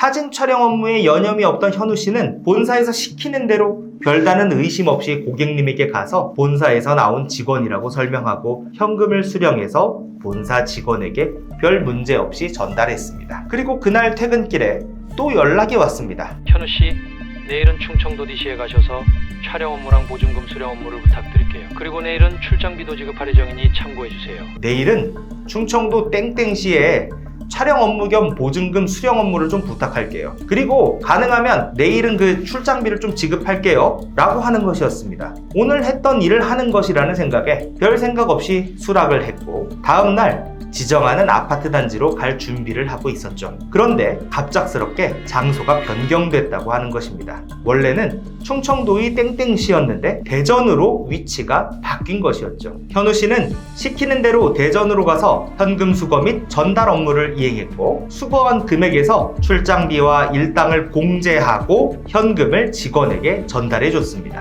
사진 촬영 업무에 여념이 없던 현우 씨는 본사에서 시키는 대로 별다른 의심 없이 고객님에게 가서 본사에서 나온 직원이라고 설명하고 현금을 수령해서 본사 직원에게 별 문제 없이 전달했습니다. 그리고 그날 퇴근길에 또 연락이 왔습니다. 현우 씨, 내일은 충청도 DC에 가셔서 촬영 업무랑 보증금 수령 업무를 부탁드릴게요. 그리고 내일은 출장비도 지급할 예정이니 참고해 주세요. 내일은 충청도 땡땡시에 촬영 업무 겸 보증금 수령 업무를 좀 부탁할게요. 그리고 가능하면 내일은 그 출장비를 좀 지급할게요. 라고 하는 것이었습니다. 오늘 했던 일을 하는 것이라는 생각에 별 생각 없이 수락을 했고, 다음날 지정하는 아파트 단지로 갈 준비를 하고 있었죠. 그런데 갑작스럽게 장소가 변경됐다고 하는 것입니다. 원래는 충청도의 땡땡시였는데 대전으로 위치가 바뀐 것이었죠. 현우 씨는 시키는 대로 대전으로 가서 현금 수거 및 전달 업무를 이행했고 수거한 금액에서 출장비와 일당을 공제하고 현금을 직원에게 전달해 줬습니다.